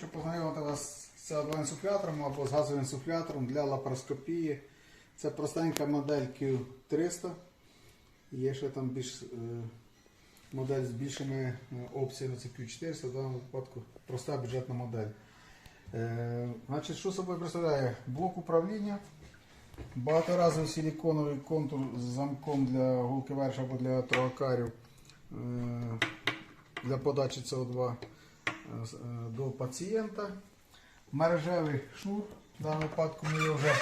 хочу познайомити вас з CO2-інсуфлятором або з газовим інсуфлятором для лапароскопії. Це простенька модель Q300. Є ще там більш, е, модель з більшими е, опціями, це Q400, в даному випадку проста бюджетна модель. Е, значить, що собою представляє? Блок управління, багаторазовий силіконовий контур з замком для гулки верша або для троакарів е, для подачі СО2 е, з- е, до пацієнта. Мережевий шнур. В даному випадку ми його вже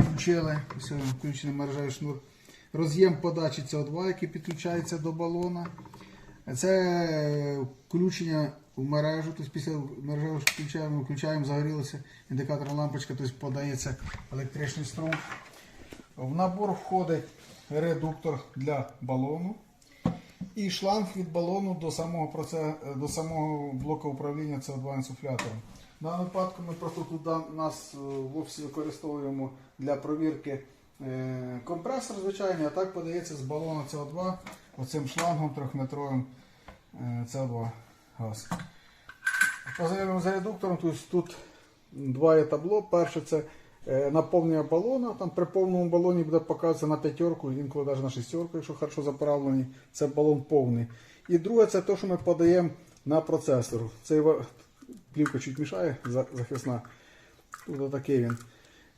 включили. Ось включений мережевий шнур. Роз'єм подачі СО2, який підключається до балона. Це включення в мережу, тобто після мережевого включаємо, включаємо, загорілася індикаторна лампочка, тобто подається електричний струм. В набор входить редуктор для балону і шланг від балону до самого, проце- до самого блоку управління CO2 інсуфлятором. В даному випадку ми просто тут нас е, в офісі використовуємо для провірки е, компресор звичайний, а так подається з балону CO2 оцим шлангом трьохметровим е, CO2 газ. Позаємо за редуктором, тобто тут два є табло. Перше це е, наповнення балона. Там при повному балоні буде показуватися на п'ятерку, інколи навіть на шестерку, якщо хорошо заправлений. Це балон повний. І друге це те, що ми подаємо на процесор. Цей ва- плівка чуть мішає захисна. Тут отакий він.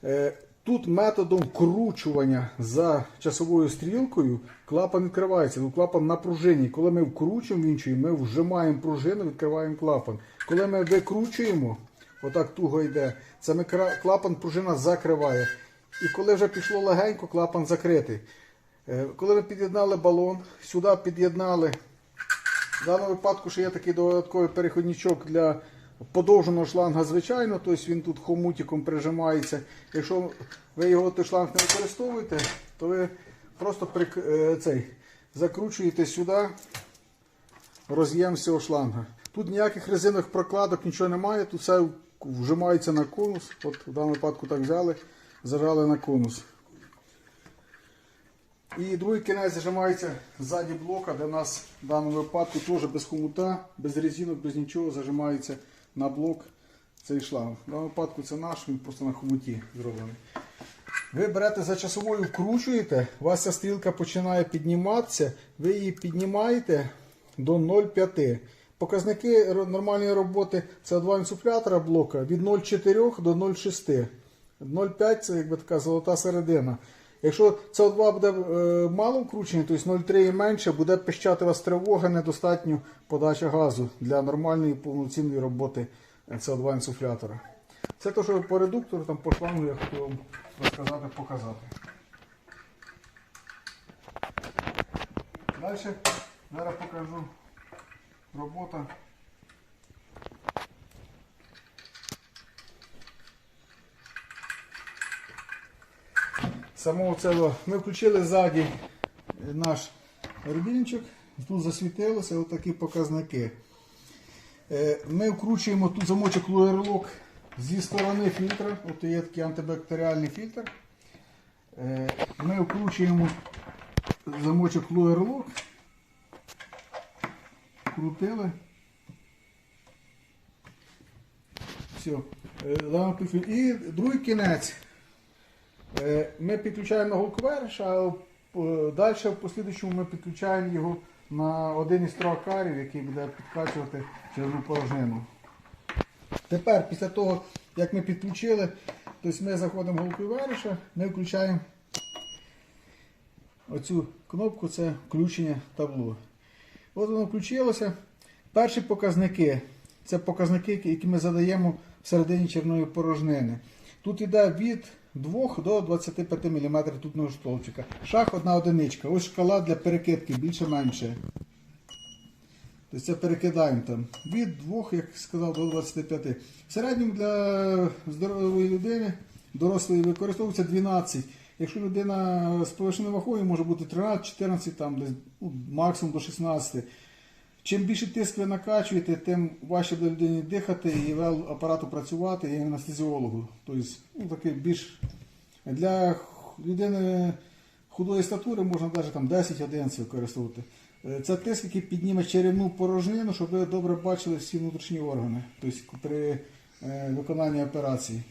Е, Тут методом вкручування за часовою стрілкою клапан відкривається. Ну, клапан на. Коли ми вкручуємо вінчуємо, ми вжимаємо пружину, відкриваємо клапан. Коли ми викручуємо, отак туго йде, це клапан пружина закриває. І коли вже пішло легенько, клапан закритий. Е, Коли ми під'єднали балон, сюди під'єднали в даному випадку ще є такий додатковий переходничок для подовженого шланга, звичайно, тобто він тут хомутиком прижимається. Якщо ви його той шланг не використовуєте, то ви просто прик... е, цей, закручуєте сюди роз'єм цього шланга. Тут ніяких резинових прокладок, нічого немає, тут все вжимається на конус. От в даному випадку так взяли, зажали на конус. І другий кінець зажимається ззаді блока, де в нас в даному випадку теж без хомута, без резинок, без нічого зажимається на блок цей шланг. В даному випадку це наш, він просто на хомуті зроблений. Ви берете за часовою, вкручуєте, у вас ця стрілка починає підніматися, ви її піднімаєте до 0,5. Показники нормальної роботи CO2 інсуфлятора блока від 0,4 до 0,6. 0,5 це якби така золота середина. Якщо СО2 буде е, мало вкручений, тобто 0,3 і менше, буде пищати вас тривога, недостатньо подача газу для нормальної повноцінної роботи СО2 інсуфлятора. Це те, що по редуктору, там по шлангу я хотів вам розказати, показати. Далі зараз покажу робота. Самого цього ми включили ззаді наш рубінчик, тут засвітилося отакі показники. Е, Ми вкручуємо тут замочок луерлок зі сторони фільтра, от є такий антибактеріальний фільтр. Е, Ми вкручуємо замочок луерлок, крутили. Все. Е, І другий кінець. Е, Ми підключаємо на голкверш, а далі в послідуючому ми підключаємо його на один із троакарів, який буде підкачувати червну порожнину. Тепер, після того, як ми підключили, тобто ми заходимо в голку вереша, ми включаємо оцю кнопку, це включення табло. От воно включилося. Перші показники це показники, які ми задаємо всередині черної порожнини. Тут йде від 2 до 25 мм тутного стовпчика. Шах одна одиничка. Ось шкала для перекидки більше-менше. Тобто це перекидаємо там від 2, як сказав, до 25. В середньому для здорової людини, дорослої використовується 12. Якщо людина з повишеною вагою може бути 13-14, там, десь, ну, максимум до 16. Чим більше тиск ви накачуєте, тим важче буде людині дихати і вел апарату працювати, і анестезіологу. Тобто, ну, такий більш для людини худої статури можна навіть там 10-11 використовувати. Е, Це тиск, який підніме черевну порожнину, щоб ви добре бачили всі внутрішні органи. Тобто при е, виконання операції.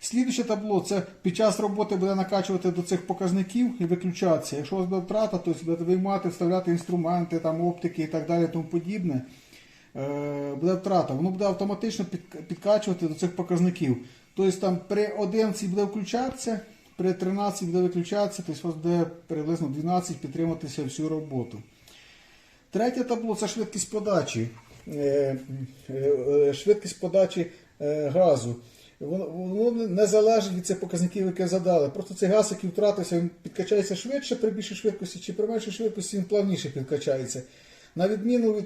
Слідуюче табло це під час роботи буде накачувати до цих показників і виключатися. Якщо у вас буде втрата, то будете виймати, вставляти інструменти, там, оптики і так далі, тому подібне. Е, буде втрата. Воно буде автоматично підкачувати до цих показників. Тобто там при 11 буде включатися, при 13 буде виключатися, тобто у вас буде приблизно 12 підтримуватися всю роботу. Третє табло це швидкість подачі. Е, е, Швидкість подачі газу. Воно, не залежить від цих показників, які задали. Просто цей газ, який втратився, він підкачається швидше при більшій швидкості, чи при меншій швидкості він плавніше підкачається. На відміну від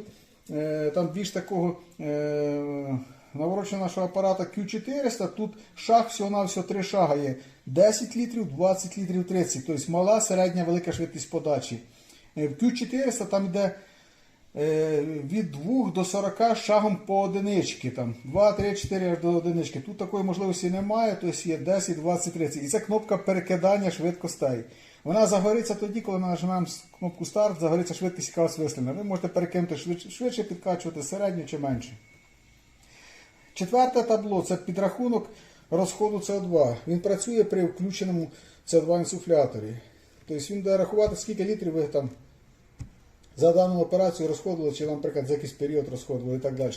е, там більш такого е, навороченого нашого апарата Q400, тут шаг всього-навсього три шага є. 10 літрів, 20 літрів, 30. Тобто мала, середня, велика швидкість подачі. Е, В Q400 там йде від 2 до 40 шагом по одинички. Там 2, 3, 4 аж до одинички. Тут такої можливості немає, тобто є 10, 20, 30. І це кнопка перекидання швидкостей. Вона загориться тоді, коли ми нажимаємо кнопку старт, загориться швидкість, яка вас. Ви можете перекинути швидше, швидше підкачувати, середньо чи менше. Четверте табло це підрахунок розходу СО2. Він працює при включеному СО2 інсуфляторі. Тобто він буде рахувати, скільки літрів ви там за дану операцію розходили, чи, наприклад, за якийсь період розходили і так далі.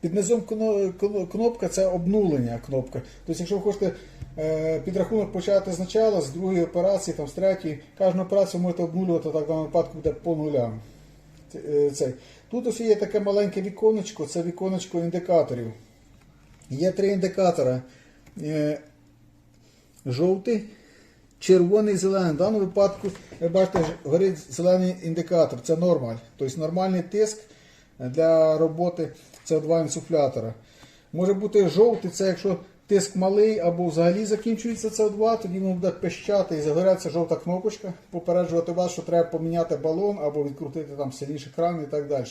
Під низом кно- кно- кнопка це обнулення кнопка. Тобто, якщо ви хочете е, підрахунок почати спочатку, з другої операції, там, з третьої, кожну операцію можете обнулювати, так в випадку буде по нулям. Е, Цей. Тут ось є таке маленьке віконечко, це віконечко індикаторів. Є три індикатора. Е, Жовтий, червоний, зелений. В даному випадку, ви бачите, горить зелений індикатор. Це нормаль. Тобто нормальний тиск для роботи СО2 інсуфлятора. Може бути жовтий, це якщо тиск малий або взагалі закінчується СО2, тоді воно буде пищати і загорається жовта кнопочка, попереджувати вас, що треба поміняти балон або відкрутити там сильніший кран і так далі.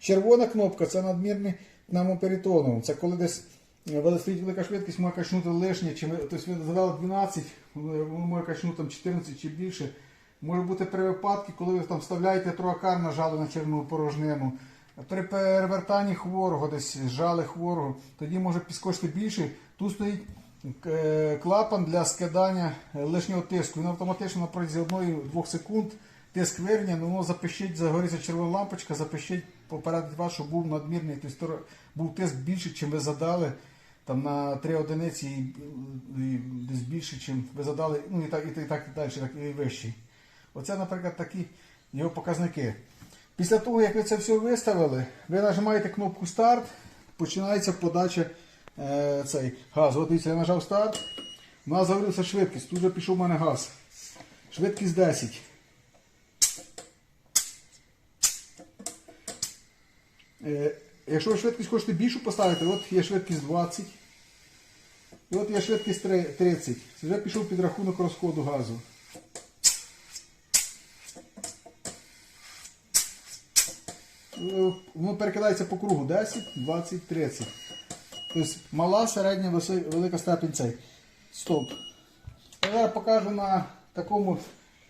Червона кнопка це надмірний пневмоперитоном. Це коли десь е, велика швидкість, може качнути лишнє, чи ми, тобто ви задали 12, воно може качнути там 14 чи більше. Може бути при випадку, коли ви там вставляєте троакар, нажали на червону порожнину. При перевертанні хворого, десь зжали хворого, тоді може підскочити більше. Тут стоїть е, клапан для скидання е, лишнього тиску. Він автоматично на протязі 1-2 секунд тиск вирівняє, ну, воно запищить, загориться червона лампочка, запищить, попередить вас, що був надмірний, тобто був тиск більше, чим ви задали. Там на 3 одиниці і, і десь більше, чим ви задали, ну і так, і і так і далі, так і вищий. Оце, наприклад, такі його показники. Після того, як ви це все виставили, ви нажимаєте кнопку старт, починається подача е, цей газ. От дивіться, я нажав старт, у нас загорівся швидкість, тут вже пішов у мене газ. Швидкість 10. Е, якщо ви швидкість хочете більшу поставити, от є швидкість 20. І от є швидкість 30. Це вже пішов підрахунок розходу газу. Е, Воно перекидається по кругу 10, 20, 30. Тобто мала, середня, велика степень цей. Стоп. Я покажу на такому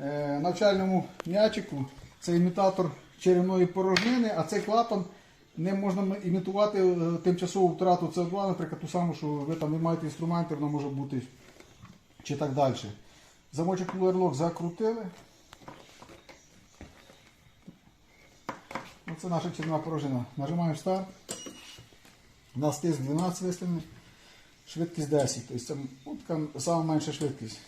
е, навчальному м'ячику. Це імітатор черевної порожнини, а цей клапан ним можна імітувати е, тимчасову втрату СО2, наприклад, ту саму, що ви там не маєте інструменти, воно може бути чи так далі. Замочок луерлок закрутили. Оце наша червона порожнина. Нажимаємо старт. У нас тиск 12 виставлений, швидкість 10. Тобто це ну, така сама менша швидкість.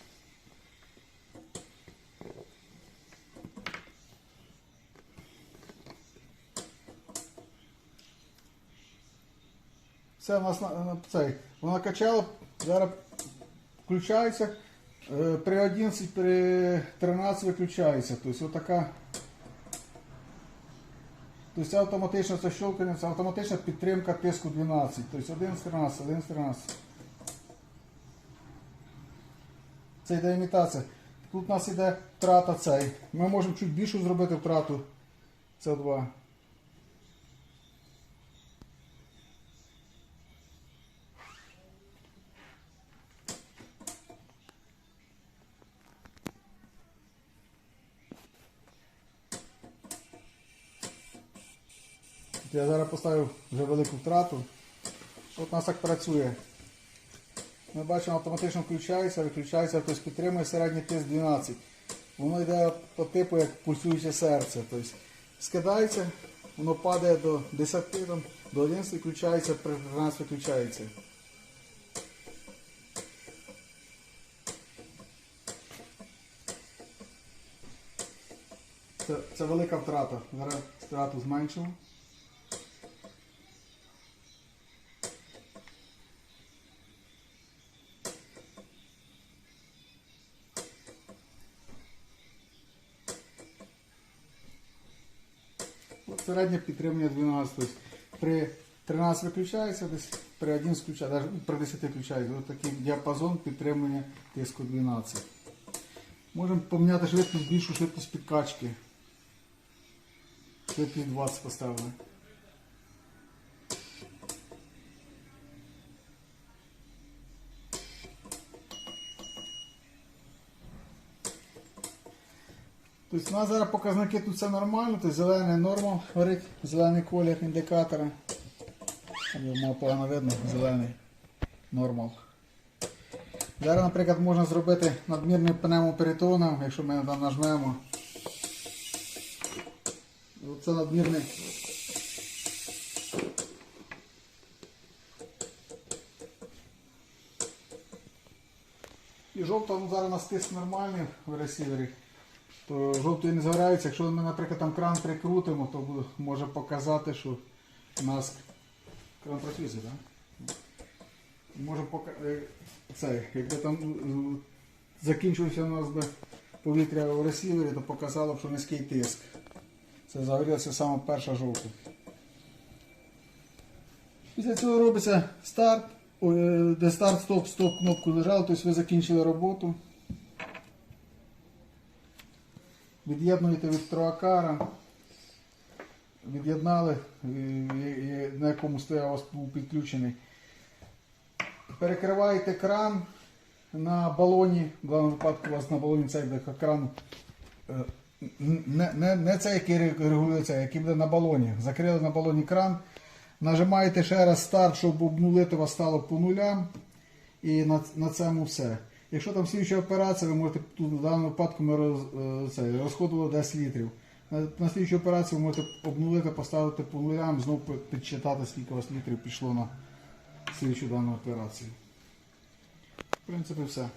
Це у нас на, цей. Вона качала, зараз включається. е, При 11, при 13 виключається. Тобто отака. Тобто це це щелкання, це автоматична підтримка тиску 12. Тобто 11, 13, 11, 13. Це йде імітація. Тут у нас йде втрата цей. Ми можемо чуть більшу зробити втрату СО2. Я зараз поставив вже велику втрату. От нас так працює. Ми бачимо, автоматично включається, виключається, тобто підтримує середній тиск 12. Воно йде по типу як пульсуюче серце. Тобто скидається, воно падає до 10, там, до 11 включається, при 13 виключається. Це, це велика втрата. Зараз втрату зменшимо. От Середнє підтримання 12. Тобто при 13 виключається, десь при 1 включається, навіть при 10 включається. Ось такий діапазон підтримання тиску 12. Можемо поміняти швидкість, більшу швидкість підкачки. Швидкість 20 поставили. Тобто у нас зараз показники тут все нормально, тобто зелений норма горить, зелений колір індикатора. Його погано видно, зелений нормал. Зараз, наприклад, можна зробити надмірний пневмоперитоном, якщо ми там нажмемо. Це надмірний. І жовта ну, зараз у нас нормальний в ресівері то жовтий не згорається. Якщо ми, наприклад, там кран прикрутимо, то може показати, що у нас кран працює, так? Може пока... е, якби там е, закінчився у нас би повітря в ресівері, то показало б, що низький тиск. Це загорілася саме перша жовта. Після цього робиться старт, е, де старт, стоп, стоп, кнопку лежали, тобто ви закінчили роботу. Від'єднуєте від троакара, від'єднали, на якому стояв у вас був підключений. Перекриваєте кран на балоні, в даному випадку у вас на балоні цей буде кран. е, Не, не, не цей, який регулюється, який буде на балоні. Закрили на балоні кран. Нажимаєте ще раз старт, щоб обнулити, вас стало по нулям. І на, на цьому все. Якщо там слідча операція, ви можете тут в даному випадку ми роз, е, це, розходували 10 літрів. На, на слідчу операцію ви можете обнулити, поставити по нулям, знову підчитати, скільки у вас літрів пішло на слідчу дану операцію. В принципі, все.